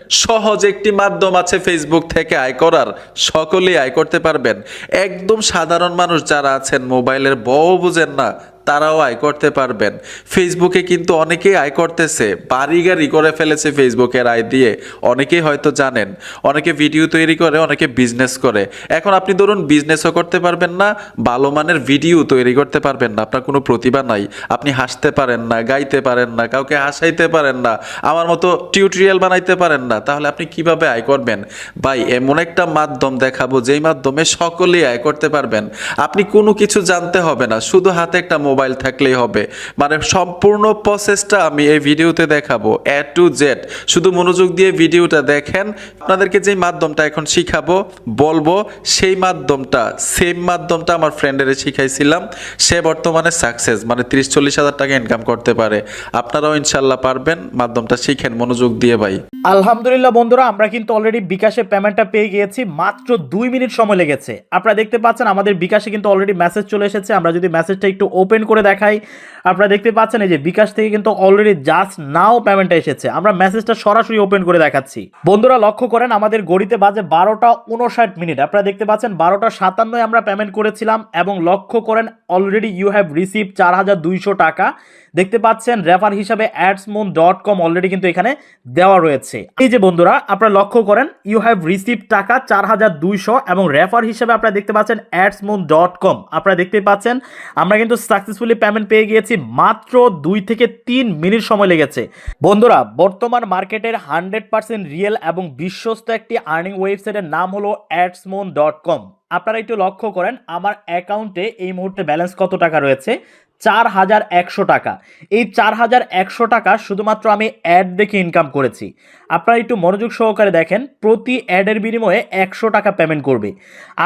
সহজ একটি মাধ্যম আছে ফেসবুক থেকে আয় করার। সকলেই আয় করতে পারবেন। একদম সাধারণ মানুষ যারা আছেন, মোবাইলের বউ বুঝেন না তারাও আয় করতে পারবেন। ফেসবুকে কিন্তু অনেকেই আয় করতেছে। বাড়ি গাড়ি করে ফেলেছে ফেসবুকের আয় দিয়ে। অনেকেই হয়তো জানেন। অনেকে ভিডিও তৈরি করে, অনেকে বিজনেস করে। এখন আপনি ধরুন বিজনেসও করতে পারবেন না, ভালো মানের ভিডিও তৈরি করতে পারবেন না। আপনার কোনো প্রতিভা নাই। আপনি হাসতে পারেন না, গাইতে পারেন না, কাউকে হাসাইতে পারেন না, আমার মতো টিউটোরিয়াল বানাইতে পারেন না। তাহলে আপনি কীভাবে আয় করবেন? ভাই, এমন একটা মাধ্যম দেখাবো, যেই মাধ্যমে সকলেই আয় করতে পারবেন। আপনি কোনো কিছু জানতে হবে না। শুধু হাতে একটা মোবাইল থাকলেই হবে। মানে সম্পূর্ণ প্রসেসটা আমি এই ভিডিওতে দেখাবো। এ টু জেড শুধু মনোযোগ দিয়ে ভিডিওটা দেখেন। আপনাদেরকে যেই মাধ্যমটা এখন শিখাবো, বলব, সেই মাধ্যমটা সেম মাধ্যমটা আমার ফ্রেন্ডের শিখাইছিলাম। সে বর্তমানে সাকসেস মানে তিরিশ, চল্লিশ হাজার টাকা ইনকাম করতে পারে। আপনারাও ইনশাল্লাহ পারবেন মাধ্যমটা শিখেন মনোযোগ দিয়ে ভাই। আলহামদুলিল্লাহ বন্ধুরা, আমরা কিন্তু অলরেডি বিকাশে পেমেন্টটা পেয়ে গিয়েছি। মাত্র দুই মিনিট সময় লেগেছে। আপনারা দেখতে পাচ্ছেন আমাদের বিকাশে কিন্তু অলরেডি মেসেজ চলে এসেছে। আমরা যদি মেসেজটা একটু ওপেন করে দেখাই। আপনারা দেখতে পাচ্ছেন এই যে বিকাশ থেকে কিন্তু অলরেডি জাস্ট নাও পেমেন্টটা এসেছে। আমরা মেসেজটা সরাসরি ওপেন করে দেখাচ্ছি। বন্ধুরা, লক্ষ্য করেন, আমাদের গড়িতে বাজে বারোটা উনষাট মিনিট। আপনারা দেখতে পাচ্ছেন বারোটা সাতান্নয় আমরা পেমেন্ট করেছিলাম এবং লক্ষ্য করেন অলরেডি ইউ হ্যাভ রিসিভ চার হাজার দুইশো টাকা। দেখতে পাচ্ছেন রেফার হিসাবে অ্যাডসমোন ডট কম অলরেডি কিন্তু এখানে দেওয়া রয়েছে। এই যে বন্ধুরা, আপনারা লক্ষ্য করেন ইউ হ্যাভ রিসিভ টাকা চার হাজার দুইশো এবং রেফার হিসাবে আপনারা দেখতে পাচ্ছেন অ্যাডসমোন ডট কম আপনারা দেখতে পাচ্ছেন, আমরা কিন্তু সাকসেসফুলি পেমেন্ট পেয়ে গিয়েছি মাত্র দুই থেকে তিন মিনিট সময় লেগেছে। বন্ধুরা, বর্তমান মার্কেটের হান্ড্রেড পার্সেন্ট রিয়েল এবং বিশ্বস্ত একটি আর্নিং ওয়েবসাইটের নাম হলো অ্যাডসমোন ডট কম আপনারা একটু লক্ষ্য করেন, আমার অ্যাকাউন্টে এই মুহূর্তে ব্যালেন্স কত টাকা রয়েছে? চার হাজার একশো টাকা। এই চার হাজার একশো টাকা শুধুমাত্র আমি অ্যাড দেখে ইনকাম করেছি। আপনারা একটু মনোযোগ সহকারে দেখেন, প্রতি অ্যাডের বিনিময়ে একশো টাকা পেমেন্ট করবে।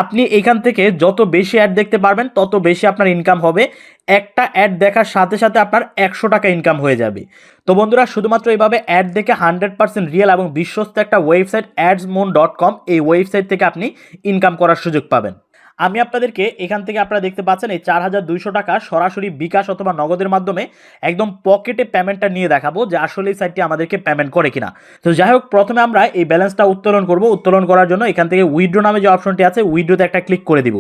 আপনি এখান থেকে যত বেশি অ্যাড দেখতে পারবেন, তত বেশি আপনার ইনকাম হবে। একটা অ্যাড দেখার সাথে সাথে আপনার একশো টাকা ইনকাম হয়ে যাবে। তো বন্ধুরা, শুধুমাত্র এইভাবে অ্যাড দেখে হান্ড্রেড পার্সেন্ট রিয়েল এবং বিশ্বস্ত একটা ওয়েবসাইট অ্যাডসমোন ডট কম এই ওয়েবসাইট থেকে আপনি ইনকাম করার সুযোগ পাবেন। আমি আপনাদেরকে এখান থেকে আপনারা দেখতে পাচ্ছেন এই চার হাজার দুইশো টাকা সরাসরি বিকাশ অথবা নগদের মাধ্যমে একদম পকেটে পেমেন্টটা নিয়ে দেখাবো যে আসলে এই সাইটটি আমাদেরকে পেমেন্ট করে কিনা। তো যাই হোক, প্রথমে আমরা এই ব্যালেন্সটা উত্তোলন করব। উত্তোলন করার জন্য এখান থেকে উইড্রো নামে যে অপশনটি আছে উইড্রোতে একটা ক্লিক করে দিব।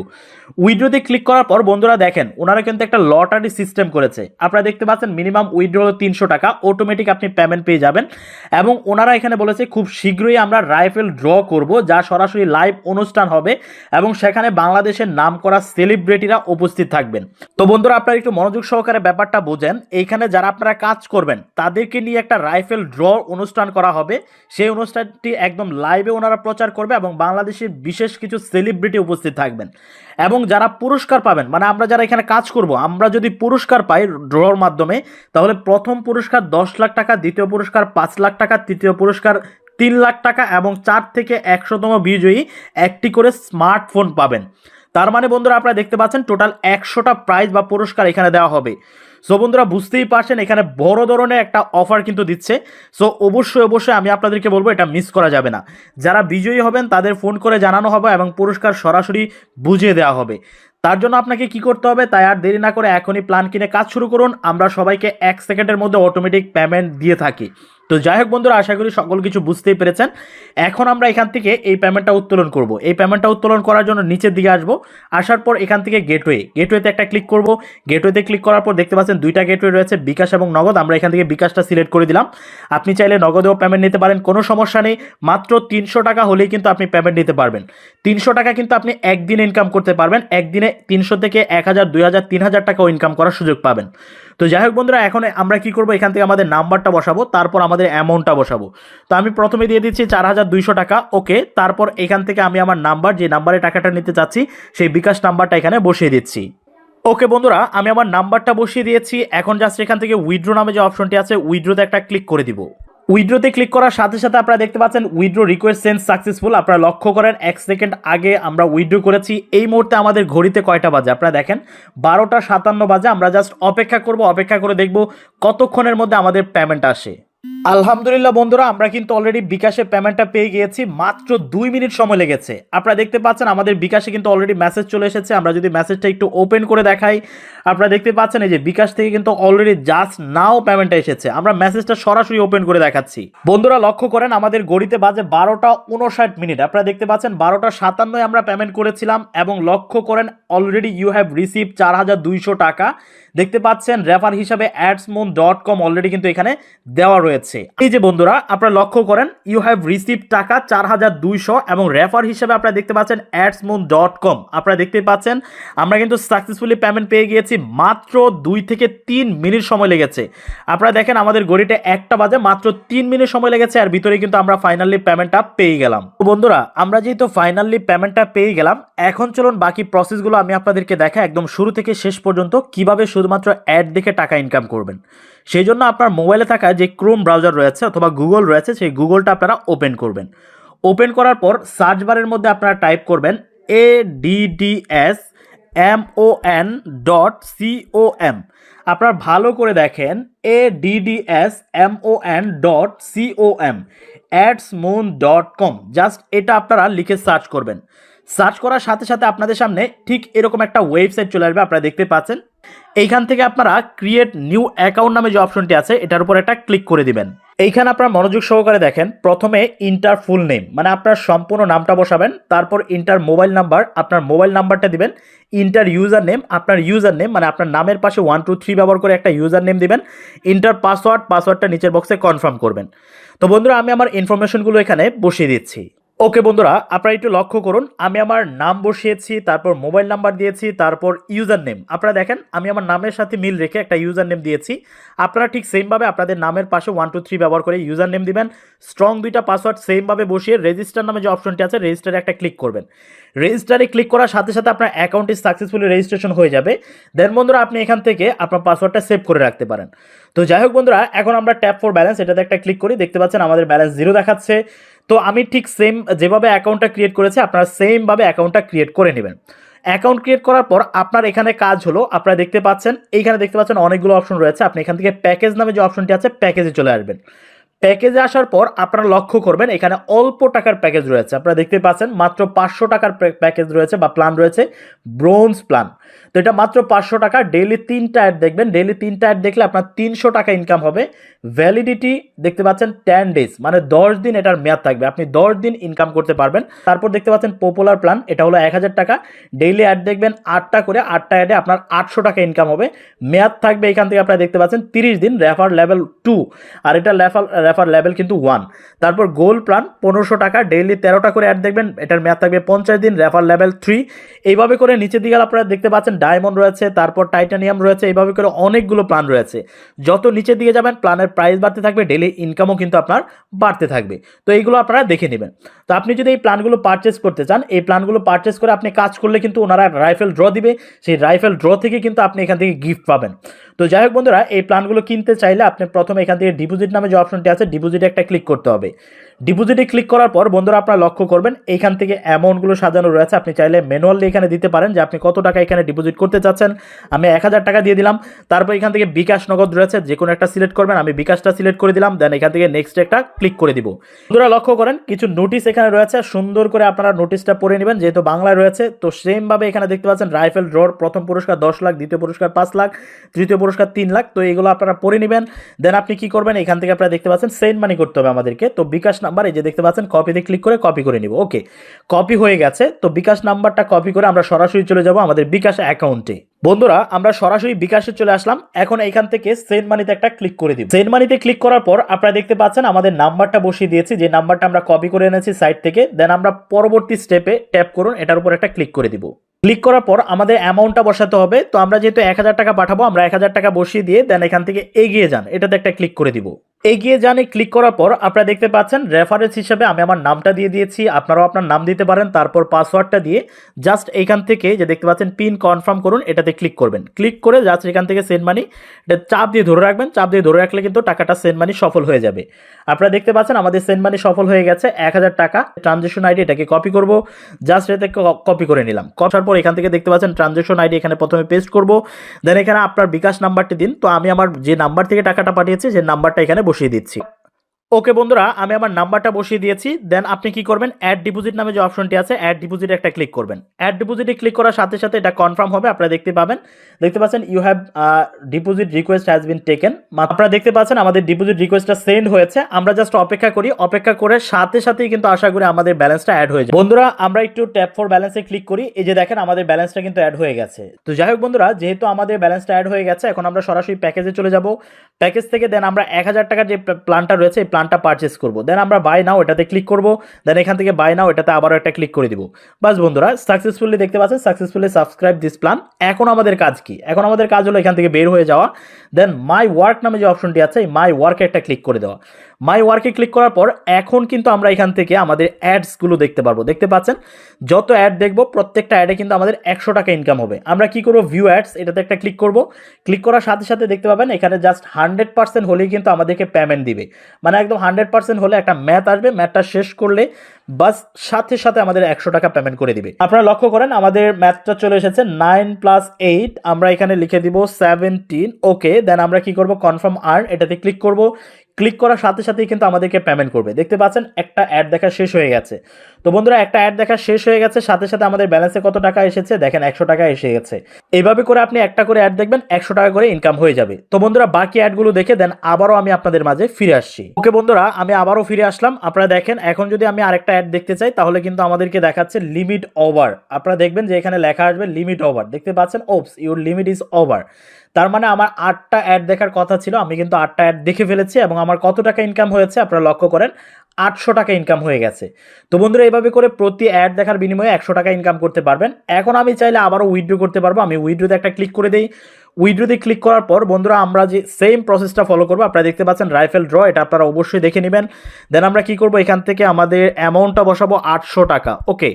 উইড্রোতে ক্লিক করার পর, বন্ধুরা দেখেন, ওনারা কিন্তু একটা লটারি সিস্টেম করেছে। আপনারা দেখতে পাচ্ছেন মিনিমাম উইড্রো হলো তিনশো টাকা। অটোমেটিক আপনি পেমেন্ট পেয়ে যাবেন। এবং ওনারা এখানে বলেছে, খুব শীঘ্রই আমরা রাইফেল ড্র করব, যা সরাসরি লাইভ অনুষ্ঠান হবে। এবং সেখানে বাংলাদেশের নাম করা সেলিব্রিটিরা উপস্থিত থাকবেন। তো বন্ধুরা, আপনারা একটু মনোযোগ সহকারে ব্যাপারটা বোঝেন। এইখানে যারা আপনারা কাজ করবেন, তাদেরকে নিয়ে একটা রাইফেল ড্র অনুষ্ঠান করা হবে। সেই অনুষ্ঠানটি একদম লাইভে ওনারা প্রচার করবে এবং বাংলাদেশের বিশেষ কিছু সেলিব্রিটি উপস্থিত থাকবেন। এবং যারা পুরস্কার পাবেন মানে আমরা যারা এখানে কাজ করব, আমরা যদি পুরস্কার পাই ড্রর মাধ্যমে, তাহলে প্রথম পুরস্কার দশ লাখ টাকা, দ্বিতীয় পুরস্কার পাঁচ লাখ টাকা, তৃতীয় পুরস্কার তিন লাখ টাকা এবং চার থেকে একশোতম বিজয়ী একটি করে স্মার্টফোন পাবেন। তার মানে বন্ধুরা আপনারা দেখতে পাচ্ছেন টোটাল একশোটা প্রাইজ বা পুরস্কার এখানে দেওয়া হবে। সো বন্ধুরা বুঝতেই পারছেন এখানে বড় ধরনের একটা অফার কিন্তু দিচ্ছে। সো অবশ্যই অবশ্যই আমি আপনাদেরকে বলব এটা মিস করা যাবে না। যারা বিজয়ী হবেন তাদের ফোন করে জানানো হবে এবং পুরস্কার সরাসরি বুঝিয়ে দেওয়া হবে। তার জন্য আপনাকে কি করতে হবে তাই আর দেরি না করে এখনই প্ল্যান কিনে কাজ শুরু করুন। আমরা সবাইকে এক সেকেন্ডের মধ্যে অটোমেটিক পেমেন্ট দিয়ে থাকি। তো যাই হোক বন্ধুরা, আশা করি সকল কিছু বুঝতেই পেরেছেন। এখন আমরা এখান থেকে এই পেমেন্টটা উত্তোলন করব। এই পেমেন্টটা উত্তোলন করার জন্য নিচের দিকে আসব। আসার পর এখান থেকে গেটওয়ে গেটওয়েতে একটা ক্লিক করব। গেটওয়েতে ক্লিক করার পর দেখতে পাচ্ছেন দুইটা গেটওয়ে রয়েছে, বিকাশ এবং নগদ। আমরা এখান থেকে বিকাশটা সিলেক্ট করে দিলাম। আপনি চাইলে নগদেও পেমেন্ট নিতে পারেন, কোনো সমস্যা নেই। মাত্র তিনশো টাকা হলেই কিন্তু আপনি পেমেন্ট নিতে পারবেন। তিনশো টাকা কিন্তু আপনি একদিন ইনকাম করতে পারবেন। একদিনে তিনশো থেকে এক হাজার, দুই হাজার, তিন হাজার টাকাও ইনকাম করার সুযোগ পাবেন। তো যাই হোক বন্ধুরা, এখন আমরা কি করব? এখান থেকে আমাদের নাম্বারটা বসাবো, তারপর আমাদের অ্যামাউন্টটা বসাবো। তো আমি প্রথমে দিয়ে দিচ্ছি চার হাজার দুইশো টাকা, ওকে। তারপর এখান থেকে আমি আমার নাম্বার, যে নাম্বারে টাকাটা নিতে চাচ্ছি, সেই বিকাশ নাম্বারটা এখানে বসিয়ে দিচ্ছি। ওকে বন্ধুরা, আমি আমার নাম্বারটা বসিয়ে দিয়েছি, এখন জাস্ট এখান থেকে উইড্রো নামে যে অপশনটি আছে উইড্রোতে একটা ক্লিক করে দিব। উইড্রোতে ক্লিক করার সাথে সাথে আপনারা দেখতে পাচ্ছেন উইড্রো রিকোয়েস্ট সেন্স সাকসেসফুল। আপনারা লক্ষ্য করেন, এক সেকেন্ড আগে আমরা উইড্রো করেছি, এই মুহূর্তে আমাদের ঘড়িতে কয়টা বাজে? আপনারা দেখেন, বারোটা সাতান্ন বাজে। আমরা জাস্ট অপেক্ষা করব, অপেক্ষা করে দেখব কতক্ষণের মধ্যে আমাদের পেমেন্ট আসে। আলহামদুলিল্লাহ বন্ধুরা, আমরা কিন্তু অলরেডি বিকাশে পেমেন্টটা পেয়ে গিয়েছি। মাত্র দুই মিনিট সময় লেগেছে। আপনারা দেখতে পাচ্ছেন, আমাদের বিকাশে কিন্তু অলরেডি মেসেজ চলে এসেছে। আমরা যদি মেসেজটা একটু ওপেন করে দেখাই, আপনারা দেখতে পাচ্ছেন এই যে বিকাশ থেকে কিন্তু অলরেডি জাস্ট নাও পেমেন্টটা এসেছে। আমরা মেসেজটা সরাসরি ওপেন করে দেখাচ্ছি। বন্ধুরা, লক্ষ্য করেন, আমাদের গড়িতে বাজে বারোটা উনষাট মিনিট। আপনারা দেখতে পাচ্ছেন, বারোটা সাতান্নয় আমরা পেমেন্ট করেছিলাম এবং লক্ষ্য করেন অলরেডি ইউ হ্যাভ রিসিভ চার হাজার দুইশো টাকা। দেখতে পাচ্ছেন রেফার হিসাবে ads Adsmoon dot com already কিন্তু এখানে দেওয়া রয়েছে। এই যে বন্ধুরা, আপনারা লক্ষ্য করেন ইউ হ্যাভ রিসিভ টাকা চার হাজার দুইশো এবং রেফার হিসাবে আপনারা দেখতে পাচ্ছেন অ্যাডসমোন ডট কম আপনারা দেখতে পাচ্ছেন, আমরা কিন্তু সাকসেসফুলি পেমেন্ট পেয়ে গিয়েছি, মাত্র দুই থেকে তিন মিনিট সময় লেগেছে। আপনারা দেখেন, আমাদের গড়িতে একটা বাজে, মাত্র তিন মিনিট সময় লেগেছে, আর ভিতরে কিন্তু আমরা ফাইনালি পেমেন্টটা পেয়ে গেলাম। তো বন্ধুরা, আমরা যেহেতু ফাইনালি পেমেন্টটা পেয়ে গেলাম, এখন চলুন বাকি প্রসেসগুলো আমি আপনাদেরকে দেখা একদম শুরু থেকে শেষ পর্যন্ত কীভাবে শুধুমাত্র অ্যাড দেখে টাকা ইনকাম করবেন। সেই জন্য আপনার মোবাইলে থাকা যে ক্রোম ব্রাউজার রয়েছে অথবা গুগল রয়েছে, সেই গুগলটা আপনারা ওপেন করবেন। ওপেন করার পর সার্চ বারের মধ্যে আপনারা টাইপ করবেন A D D S M O N dot C O M আপনারা ভালো করে দেখেন A D D S M O N dot C O M Adsmoon dot com just এটা আপনারা লিখে সার্চ করবেন। সার্চ করার সাথে সাথে আপনাদের সামনে ঠিক এরকম একটা ওয়েবসাইট চলে আসবে, আপনারা দেখতে পাচ্ছেন। এইখান থেকে আপনারা ক্রিয়েট নিউ অ্যাকাউন্ট নামে যে অপশনটি আছে, এটার উপর একটা ক্লিক করে দিবেন। এইখানে আপনারা মনোযোগ সহকারে দেখেন, প্রথমে ইন্টার ফুল নেম মানে আপনার সম্পূর্ণ নামটা বসাবেন, তারপর ইন্টার মোবাইল নাম্বার আপনার মোবাইল নাম্বারটা দিবেন ইন্টার ইউজার নেম আপনার ইউজার নেম মানে আপনার নামের পাশে ওয়ান টু থ্রি ব্যবহার করে একটা ইউজার নেম দিবেন ইন্টার পাসওয়ার্ড পাসওয়ার্ডটা নিচের বক্সে কনফার্ম করবেন। তো বন্ধুরা, আমি আমার ইনফরমেশনগুলো এখানে বসিয়ে দিচ্ছি। ওকে বন্ধুরা, আপনারা একটু লক্ষ্য করুন, আমি আমার নাম বসিয়েছি, তারপর মোবাইল নাম্বার দিয়েছি, তারপর ইউজার নেম আপনারা দেখেন, আমি আমার নামের সাথে মিল রেখে একটা ইউজার নেম দিয়েছি। আপনারা ঠিক সেমভাবে আপনাদের নামের পাশে ওয়ান টু থ্রি ব্যবহার করে ইউজার নেম দিবেন। স্ট্রং দুইটা পাসওয়ার্ড সেমভাবে বসিয়ে রেজিস্টার নামে যে অপশনটি আছে রেজিস্টারে একটা ক্লিক করবেন। রেজিস্টারে ক্লিক করার সাথে সাথে আপনার অ্যাকাউন্টটি সাকসেসফুলি রেজিস্ট্রেশন হয়ে যাবে। দেন বন্ধুরা, আপনি এখান থেকে আপনার পাসওয়ার্ডটা সেভ করে রাখতে পারেন। তো যাই হোক বন্ধুরা, এখন আমরা ট্যাপ ফর ব্যালেন্স এটাতে একটা ক্লিক করি। দেখতে পাচ্ছেন, আমাদের ব্যালেন্স জিরো দেখাচ্ছে। তো আমি ঠিক সেম যেভাবে অ্যাকাউন্টটা ক্রিয়েট করেছি, আপনারা সেমভাবে অ্যাকাউন্টটা ক্রিয়েট করে নেবেন। অ্যাকাউন্ট ক্রিয়েট করার পর আপনার এখানে কাজ হলো, আপনারা দেখতে পাচ্ছেন, এইখানে দেখতে পাচ্ছেন অনেকগুলো অপশন রয়েছে, আপনি এখান থেকে প্যাকেজ নামে যে অপশনটি আছে প্যাকেজে চলে আসবেন। প্যাকেজে আসার পর আপনারা লক্ষ্য করবেন, এখানে অল্প টাকার প্যাকেজ রয়েছে। আপনারা দেখতে পাচ্ছেন, মাত্র পাঁচশো টাকার প্যাকেজ রয়েছে বা প্ল্যান রয়েছে ব্রোঞ্জ প্ল্যান তো এটা মাত্র পাঁচশো টাকা। ডেইলি তিনটা অ্যাড দেখবেন। ডেইলি তিনটা অ্যাড দেখলে আপনার তিনশো টাকা ইনকাম হবে। ভ্যালিডিটি দেখতে পাচ্ছেন টেন ডেজ মানে দশ দিন এটার মেয়াদ থাকবে। আপনি দশ দিন ইনকাম করতে পারবেন। তারপর দেখতে পাচ্ছেন পপুলার প্ল্যান এটা হলো এক হাজার টাকা। ডেইলি অ্যাড দেখবেন আটটা করে, আটটা অ্যাডে আপনার আটশো টাকা ইনকাম হবে। মেয়াদ থাকবে এখান থেকে আপনারা দেখতে পাচ্ছেন তিরিশ দিন রেফার লেভেল টু আর এটা রেফার রেফার লেভেল কিন্তু ওয়ান তারপর গোল প্ল্যান পনেরোশো টাকা। ডেইলি তেরোটা করে অ্যাড দেখবেন, এটার মেয়াদ থাকবে পঞ্চাশ দিন রেফার লেভেল থ্রি এইভাবে করে নিচের দিকে আপনারা দেখতে পাচ্ছেন ডায়মন্ড রয়েছে, তারপর টাইটানিয়াম রয়েছে এইভাবে করে অনেকগুলো প্ল্যান রয়েছে। যত নিচে দিকে যাবেন, প্ল্যানের প্রাইস বাড়তে থাকবে ডেলি ইনকামও কিন্তু আপনার বাড়তে থাকবে। তো এইগুলো আপনারা দেখে নেবেন। তো আপনি যদি এই প্ল্যানগুলো পারচেস করতে চান, এই প্ল্যানগুলো পারচেস করে আপনি কাজ করলে কিন্তু ওনারা রাইফেল ড্র দিবে। সেই রাইফেল ড্র থেকে কিন্তু আপনি এখান থেকে গিফট পাবেন। তো যাই হোক বন্ধুরা, এই প্ল্যানগুলো কিনতে চাইলে আপনি প্রথমে এখান থেকে ডিপোজিট নামে যে অপশনটি আছে ডিপোজিটে একটা ক্লিক করতে হবে। ডিপোজিটে ক্লিক করার পর বন্ধুরা আপনারা লক্ষ্য করবেন এইখান থেকে অ্যামাউন্টগুলো সাজানো রয়েছে। আপনি চাইলে ম্যানুয়ালি এখানে দিতে পারেন যে আপনি কত টাকা এখানে ডিপোজিট করতে চাচ্ছেন। আমি এক হাজার টাকা দিয়ে দিলাম। তারপর এখান থেকে বিকাশ নগদ রয়েছে, যে কোনো একটা সিলেক্ট করবেন। আমি বিকাশটা সিলেক্ট করে দিলাম দেন এখান থেকে নেক্সট একটা ক্লিক করে দিব। বন্ধুরা লক্ষ্য করেন, কিছু নোটিশ এখানে রয়েছে। সুন্দর করে আপনারা নোটিশটা পড়ে নেবেন, যেহেতু বাংলায় রয়েছে, তো সেমভাবে এখানে দেখতে পাচ্ছেন রাইফেল ড্রর প্রথম পুরস্কার দশ লাখ, দ্বিতীয় পুরস্কার পাঁচ লাখ, তৃতীয় পুরস্কার তিন লাখ, তো এগুলো আপনারা পড়ে নেবেন। দেন আপনি কি করবেন, এখান থেকে আপনারা দেখতে পাচ্ছেন সেন্ড মানি করতে হবে আমাদেরকে। তো বিকাশ নাম্বার, এই যে দেখতে পাচ্ছেন কপিতে ক্লিক করে কপি করে নিব। ওকে কপি হয়ে গেছে। তো বিকাশ নাম্বারটা কপি করে আমরা সরাসরি চলে যাব আমাদের বিকাশ অ্যাকাউন্টে বন্ধুরা, আমরা সরাসরি বিকাশে চলে আসলাম। এখন এখান থেকে সেন্ড মানিতে একটা ক্লিক করে দিব। সেন্ড মানিতে ক্লিক করার পর আপনারা দেখতে পাচ্ছেন, আমাদের নাম্বারটা বসিয়ে দিয়েছি। যে নাম্বারটা আমরা কপি করে এনেছি সাইট থেকে দেন আমরা পরবর্তী স্টেপে ট্যাপ করুন, এটার উপর একটা ক্লিক করে দিব। ক্লিক করার পর আমাদের অ্যামাউন্টটা বসাতে হবে। তো আমরা যেহেতু এক হাজার টাকা পাঠাবো, আমরা এক হাজার টাকা বসিয়ে দিয়ে দেন এখান থেকে এগিয়ে যান। এটাতে একটা ক্লিক করে দিব। এগিয়ে জানে ক্লিক করার পর আপনারা দেখতে পাচ্ছেন রেফারেন্স হিসেবে আমি আমার নামটা দিয়ে দিয়েছি। আপনারাও আপনার নাম দিতে পারেন, তারপর পাসওয়ার্ডটা দিয়ে জাস্ট এইখান থেকে যে দেখতে পাচ্ছেন পিন কনফার্ম করুন, এটাতে ক্লিক করবেন। ক্লিক করে জাস্ট এখান থেকে সেন্ড মানি এটা চাপ দিয়ে ধরে রাখবেন, চাপ দিয়ে ধরে রাখলে কিন্তু টাকাটা সেন্ড মানি সফল হয়ে যাবে। আপনারা দেখতে পাচ্ছেন আমাদের সেন্ড মানি সফল হয়ে গেছে এক হাজার টাকা। ট্রানজেকশন আইডি এটাকে কপি করব। জাস্ট এটাকে কপি করে নিলাম। করার পর এখান থেকে দেখতে পাচ্ছেন ট্রানজেকশন আইডি এখানে প্রথমে পেস্ট করব। দেন এখানে আপনার বিকাশ নাম্বারটি দিন। তো আমি আমার যে নাম্বার থেকে টাকাটা পাঠিয়েছি, সেই নাম্বারটা এখানে বসিয়ে দিচ্ছি। ওকে বন্ধুরা, আমি আমার নাম্বারটা বসিয়ে দিয়েছি। দেন আপনি কি করবেন? অ্যাড ডিপোজিট নামে যে অপশনটি আছে অ্যাড ডিপোজিট একটা ক্লিক করবেন। অ্যাড ডিপোজিটে ক্লিক করার সাথে সাথে এটা কনফার্ম হবে, আপনারা দেখতে পাবেন। দেখতে পাচ্ছেন you have deposit request has been taken আপনারা দেখতে পাচ্ছেন, আমাদের ডিপোজিট রিকোয়েস্টটা সেন্ড হয়েছে। আমরা জাস্ট অপেক্ষা করি, অপেক্ষা করে সাথে সাথেই কিন্তু আশা করি আমাদের ব্যালেন্সটা অ্যাড হয়ে যায় বন্ধুরা, আমরা একটু ট্যাপ ফর ব্যালেন্সে ক্লিক করি। এই যে দেখেন, আমাদের ব্যালেন্সটা কিন্তু অ্যাড হয়ে গেছে। তো যাই হোক বন্ধুরা, যেহেতু আমাদের ব্যালেন্সটা অ্যাড হয়ে গেছে, এখন আমরা সরাসরি প্যাকেজে চলে যাব। প্যাকেজ থেকে দেন আমরা এক হাজার টাকার যে প্ল্যানটা রয়েছে, এই প্ল্যানটা পারচেস করব। দেন আমরা বাই নাও এটাতে ক্লিক করব। দেন এখান থেকে বাই নাও এটাতে আবারও একটা ক্লিক করে দিব। বাস বন্ধুরা সাকসেসফুলি দেখতে পাচ্ছেন সাকসেসফুলি সাবস্ক্রাইব দিস প্ল্যান এখন আমাদের কাজ কি? এখন আমাদের কাজ হলো এখান থেকে বের হয়ে যাওয়া। দেন মাই ওয়ার্ক নামে যে অপশনটি আছে মাই ওয়ার্কে একটা ক্লিক করে দেওয়া। মাই ওয়ার্কে ক্লিক করার পর এখন কিন্তু আমরা এখান থেকে আমাদের অ্যাডসগুলো দেখতে পারব। দেখতে পাচ্ছেন? যত অ্যাড দেখব, প্রত্যেকটা অ্যাডে কিন্তু আমাদের একশো টাকা ইনকাম হবে। আমরা কি করব? ভিউ অ্যাডস এটাতে একটা ক্লিক করব। ক্লিক করার সাথে সাথে দেখতে পাবেন, এখানে জাস্ট হান্ড্রেড পার্সেন্ট হলেই কিন্তু আমাদেরকে পেমেন্ট দিবে। মানে একদম হান্ড্রেড পার্সেন্ট হলে একটা ম্যাথ আসবে। ম্যাথটা শেষ করলে বাস সাথে সাথে আমাদের একশো টাকা পেমেন্ট করে দিবে। আপনারা লক্ষ্য করেন, আমাদের ম্যাথটা চলে এসেছে নাইন প্লাস এইট আমরা এখানে লিখে দিব সেভেন্টিন ওকে দেন আমরা কি করব? কনফার্ম আর এটাতে ক্লিক করব। ক্লিক করার সাথে সাথেই কিন্তু আমাদেরকে পেমেন্ট করবে। দেখতে পাচ্ছেন, একটা অ্যাড দেখা শেষ হয়ে গেছে। তো বন্ধুরা, একটা অ্যাড দেখা শেষ হয়ে গেছে, সাথে সাথে আমাদের ব্যালেন্সে কত টাকা এসেছে? দেখেন, একশো টাকা এসে গেছে। এইভাবে করে আপনি একটা করে অ্যাড দেখবেন, একশো টাকা করে ইনকাম হয়ে যাবে। তো বন্ধুরা, বাকি অ্যাডগুলো দেখে দেন, আবারও আমি আপনাদের মাঝে ফিরে আসছি। ওকে বন্ধুরা, আমি আবারও ফিরে আসলাম। আপনারা দেখেন, এখন যদি আমি আরেকটা অ্যাড দেখতে চাই, তাহলে কিন্তু আমাদেরকে দেখাচ্ছে লিমিট ওভার আপনারা দেখবেন যে এখানে লেখা আসবে লিমিট ওভার দেখতে পাচ্ছেন oops your limit is over তার মানে আমার আটটা অ্যাড দেখার কথা ছিল, আমি কিন্তু আটটা অ্যাড দেখে ফেলেছি এবং আমার কত টাকা ইনকাম হয়েছে আপনারা লক্ষ্য করেন, আটশো টাকা ইনকাম হয়ে গেছে। তো বন্ধুরা এইভাবে করে প্রতি অ্যাড দেখার বিনিময়ে একশো টাকা ইনকাম করতে পারবেন। এখন আমি চাইলে আবারও উইথড্র করতে পারব। আমি উইড্রোতে একটা ক্লিক করে দিই। উইথড্রোতে ক্লিক করার পর বন্ধুরা, আমরা যে সেম প্রসেসটা ফলো করব, আপনারা দেখতে পাচ্ছেন রাইফেল ড্র এটা আপনারা অবশ্যই দেখে নেবেন। দেন আমরা কি করব, এখান থেকে আমাদের অ্যামাউন্টটা বসাবো আটশো টাকা। ওকে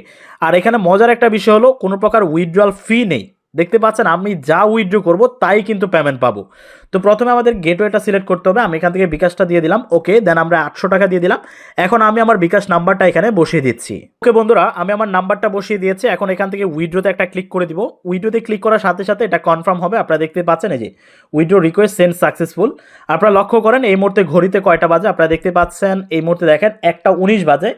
আর এখানে মজার একটা বিষয় হলো, কোনো প্রকার উইথড্রয়াল ফি নেই। দেখতে পাচ্ছেন, আমি যা উইথড্র করব তাই কিন্তু পেমেন্ট পাবো। তো প্রথমে আমাদের গেটওয়েটা সিলেক্ট করতে হবে, আমি এখান থেকে বিকাশটা দিয়ে দিলাম ওকে দেন আমরা আটশো টাকা দিয়ে দিলাম। এখন আমি আমার বিকাশ নাম্বারটা এখানে বসিয়ে দিচ্ছি। ওকে বন্ধুরা, আমি আমার নাম্বারটা বসিয়ে দিয়েছি, এখন এখান থেকে উইথড্রোতে একটা ক্লিক করে দিব। উইথড্রোতে ক্লিক করার সাথে সাথে এটা কনফার্ম হবে, আপনারা দেখতে পাচ্ছেন এই যে উইথড্রো রিকোয়েস্ট সেন্ড সাকসেসফুল আপনারা লক্ষ্য করেন, এই মুহূর্তে ঘড়িতে কয়টা বাজে, আপনারা দেখতে পাচ্ছেন, এই মুহূর্তে দেখেন একটা উনিশ বাজে।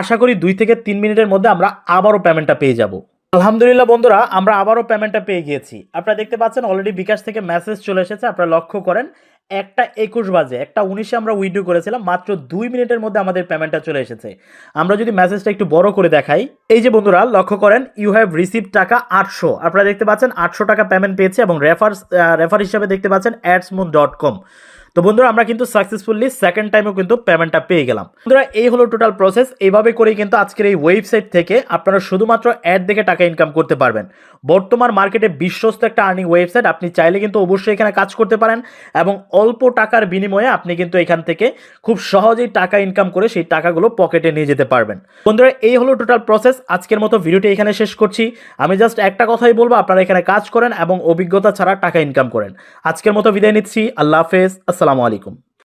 আশা করি দুই থেকে তিন মিনিটের মধ্যে আমরা আবারও পেমেন্টটা পেয়ে যাব। আলহামদুলিল্লাহ বন্ধুরা, আমরা আবারও পেমেন্টটা পেয়ে গিয়েছি। আপনারা দেখতে পাচ্ছেন অলরেডি বিকাশ থেকে মেসেজ চলে এসেছে, আপনারা লক্ষ্য করেন, একটা একুশ বাজে, একটা উনিশে আমরা উইড্রো করেছিলাম, মাত্র দুই মিনিটের মধ্যে আমাদের পেমেন্টটা চলে এসেছে। আমরা যদি মেসেজটা একটু বড় করে দেখাই, এই যে বন্ধুরা, লক্ষ্য করেন ইউ হ্যাভ রিসিভ টাকা আটশো। আপনারা দেখতে পাচ্ছেন, আটশো টাকা পেমেন্ট পেয়েছে এবং রেফার রেফার হিসাবে দেখতে পাচ্ছেন অ্যাডসমুন ডট কম তো বন্ধুরা, আমরা কিন্তু সাকসেসফুলি সেকেন্ড টাইমেও কিন্তু পেমেন্টটা পেয়ে গেলাম। বন্ধুরা, এই হলো টোটাল প্রসেস এইভাবে করেই কিন্তু আজকের এই ওয়েবসাইট থেকে আপনারা শুধুমাত্র অ্যাড দেখে টাকা ইনকাম করতে পারবেন। বর্তমান মার্কেটে বিশ্বস্ত একটা আর্নিং ওয়েবসাইট আপনি চাইলে কিন্তু অবশ্যই এখানে কাজ করতে পারেন এবং অল্প টাকার বিনিময়ে আপনি কিন্তু এখান থেকে খুব সহজেই টাকা ইনকাম করে সেই টাকাগুলো পকেটে নিয়ে যেতে পারবেন। বন্ধুরা, এই হলো টোটাল প্রসেস আজকের মতো ভিডিওটি এখানে শেষ করছি। আমি জাস্ট একটা কথাই বলব, আপনারা এখানে কাজ করেন এবং অভিজ্ঞতা ছাড়া টাকা ইনকাম করেন। আজকের মতো বিদায় নিচ্ছি। আল্লাহ হাফেজ। আসসালামু আলাইকুম